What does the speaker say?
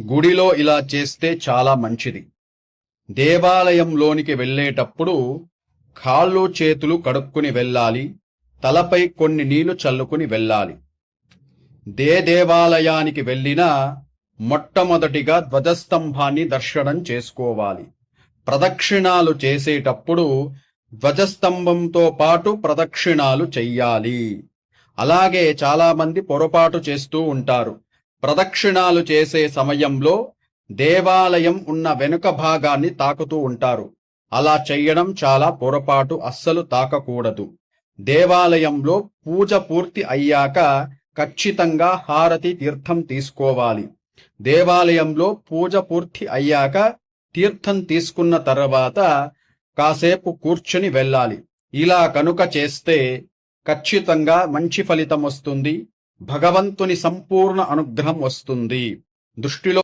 గుడిలో ఇలా చేస్తే చాలా మంచిది. దేవాలయంలోనికి వెళ్ళేటప్పుడు కాళ్ళు చేతులు కడుక్కుని వెళ్ళాలి తలపై కొన్ని నీళ్ళు చల్లుకుని వెళ్ళాలి. దే దేవాలయానికి వెళ్ళినా మొట్టమొదటిగా ధ్వజస్తంభాన్ని దర్శనం చేసుకోవాలి. ప్రదక్షిణాలు చేసేటప్పుడు ధ్వజస్తంభంతో పాటు ప్రదక్షిణాలు చెయ్యాలి. అలాగే చాలామంది పొరపాటు చేస్తూ ఉంటారు. ప్రదక్షిణాలు చేసే సమయంలో దేవాలయం ఉన్న వెనుక భాగాన్ని తాకుతూ ఉంటారు. అలా చెయ్యడం చాలా పొరపాటు అస్సలు తాకకూడదు. దేవాలయంలో పూజ పూర్తి అయ్యాక ఖచ్చితంగా హారతి తీర్థం తీసుకోవాలి. దేవాలయంలో పూజ పూర్తి అయ్యాక తీర్థం తీసుకున్న తర్వాత కాసేపు కూర్చుని వెళ్ళాలి. ఇలా కనుక చేస్తే ఖచ్చితంగా మంచి ఫలితం వస్తుంది. భగవంతుని సంపూర్ణ అనుగ్రహం వస్తుంది. దృష్టిలో